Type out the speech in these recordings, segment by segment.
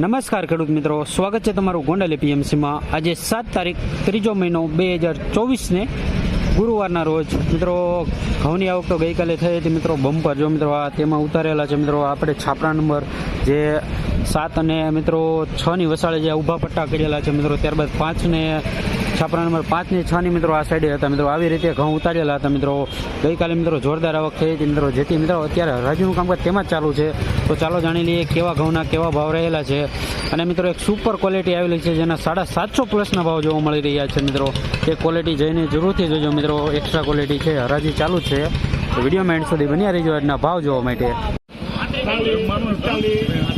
નમસ્કાર ખેડૂત મિત્રો, સ્વાગત છે તમારું ગોંડલ એપીએમસીમાં. આજે સાત તારીખ, ત્રીજો મહિનો બે હજાર ચોવીસને ગુરુવારના રોજ. મિત્રો, ઘઉંની આવક તો ગઈકાલે થઈ હતી. મિત્રો, બમ્પર જો મિત્રો આ તેમાં ઉતારેલા છે. મિત્રો, આપણે છાપરા નંબર જે સાત અને મિત્રો છ ની વસાળે જે ઊભા પટ્ટા કરેલા છે મિત્રો, ત્યારબાદ પાંચ ને છાપરા નંબર પાંચ ને છ ની મિત્રો આ સાઈડે હતા મિત્રો, આવી રીતે ઘઉં ઉતારેલા હતા મિત્રો. ગઈકાલે મિત્રો જોરદાર આવક થઈ હતી મિત્રો, જેથી મિત્રો અત્યારે હરાજીનું કામકાજ તેમાં જ ચાલુ છે. તો ચાલો જાણી લઈએ કેવા ઘઉંના કેવા ભાવ રહેલા છે. અને મિત્રો એક સુપર ક્વોલિટી આવેલી છે, જેના સાડા સાતસો પ્લસના ભાવ જોવા મળી રહ્યા છે મિત્રો. એ ક્વોલિટી જઈને જરૂરથી જોજો મિત્રો એક્સ્ટ્રા ક્વોલિટી છે, હરાજી ચાલુ છે. તો મેન્ડ સુધી બન્યા રહીજો આજના ભાવ જોવા માટે.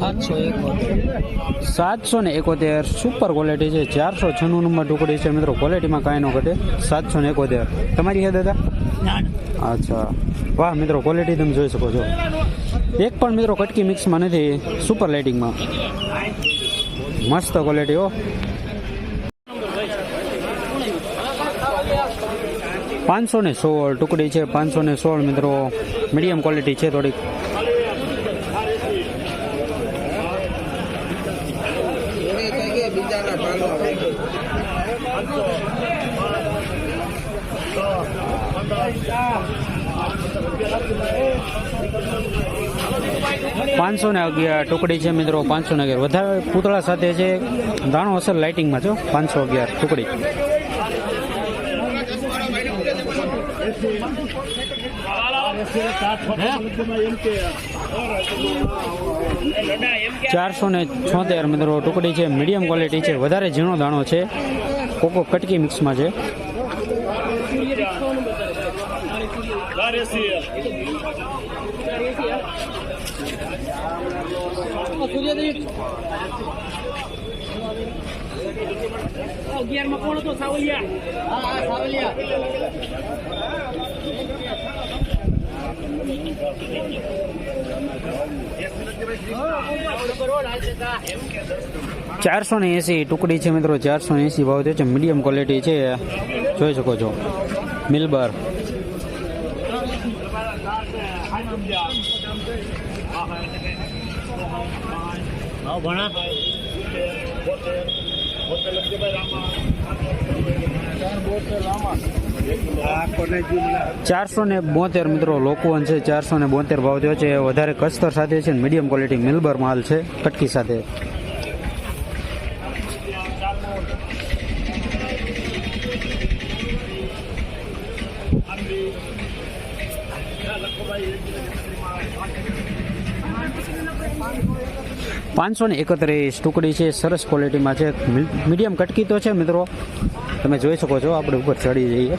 મિત્રો એકોતેર સાતસો ને એકોતેર સુપર ક્વોલિટી છે, ચારસો છન્નું નંબર ટુકડી છે મિત્રો ક્વોલિટીમાં કાંઈ ન ઘટે. સાતસો ને એકોતેર. તમારી છે દાદા? અચ્છા. વાહ મિત્રો ક્વોલિટી તમે જોઈ શકો છો. એક પણ મિત્રો કટકી મિક્સમાં નથી સુપર લાઇટિંગમાં મસ્ત ક્વોલિટી હો. પાંચસો ને સોળ ટુકડી છે, પાંચસો ને સોળ મિત્રો. મીડિયમ ક્વોલિટી છે થોડીક. પાંચસો ને અગિયાર ટુકડી છે મિત્રો, પાંચસો ને અગિયાર. વધારે પૂતળા સાથે છે. દાણો અસર લાઇટિંગમાં છો પાંચસો અગિયાર ટુકડી. ચારસો ને છોતેર મિત્રો, ટુકડી છે મીડિયમ ક્વોલિટી છે, વધારે ઝીણો દાણો છે. કોકો કટકી મિક્સમાં છે. અગિયારમાં કોણ હતો? સાવલિયા. ચારસો ને એસી ટુકડી છે મિત્રો, ચારસો ને એસી ભાવ છે. મીડિયમ ક્વોલિટી છે. જોઈ શકો છો. મિલબર ચારસો ને બોતેર મિત્રો, લોકવન છે, ચારસો ને બોતેર ભાવ થયો છે. વધારે કસ્તર સાથે છે મીડિયમ ક્વોલિટી મિલબર માલ છે, કટકી સાથે. પાંચસો ને એકત્રીસ ટુકડી છે, સરસ ક્વોલિટીમાં છે. મીડિયમ કટકી તો છે મિત્રો. તમે જોઈ શકો છો, આપણે ઉપર ચડી જઈએ.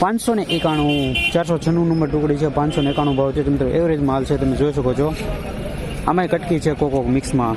પાંચસો ને એકાણું, ચારસો છન્નું નંબર ટુકડી છે, પાંચસો ને એકાણું ભાવ છે. મિત્રો એવરેજ માલ છે, તમે જોઈ શકો છો. આમાંય કટકી છે કોકો મિક્સમાં